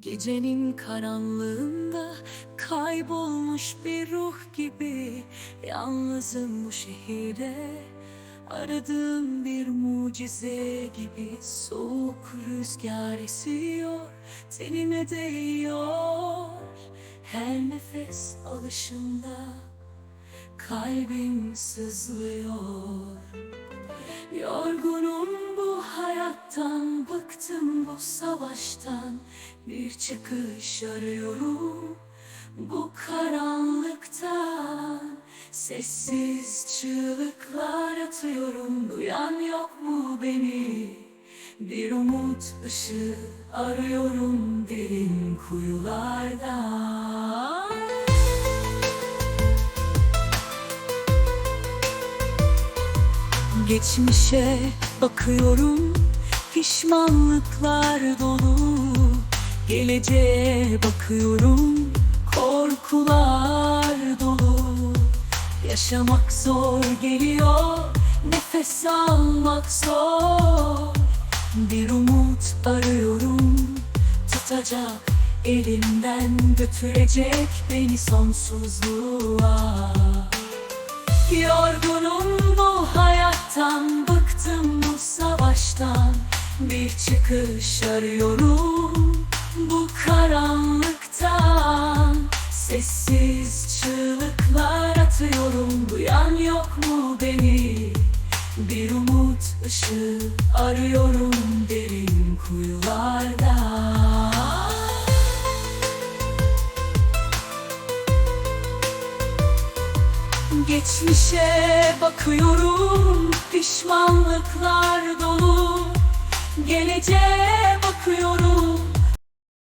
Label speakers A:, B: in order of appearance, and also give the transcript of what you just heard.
A: Gecenin karanlığında kaybolmuş bir ruh gibi Yalnızım bu şehirde Aradığım bir mucize gibi Soğuk rüzgar esiyor Tenime değiyor. Her nefes alışında Kalbim sızlıyor. Yorgunum hayattan, bıktım bu savaştan. Bir çıkış arıyorum bu karanlıktan. Sessiz çığlıklar atıyorum, duyan yok mu beni? Bir umut ışığı arıyorum derin kuyulardan. Geçmişe bakıyorum Pişmanlıklar dolu. Geleceğe bakıyorum Korkular dolu. Yaşamak zor geliyor Nefes almak zor. Bir umut arıyorum Tutacak elimden Götürecek beni sonsuzluğa. Yorgunum bu Bir çıkış arıyorum bu karanlıktan Sessiz çığlıklar atıyorum, duyan yok mu beni? Bir umut ışığı arıyorum derin kuyularda Geçmişe bakıyorum Pişmanlıklar Geleceğe bakıyorum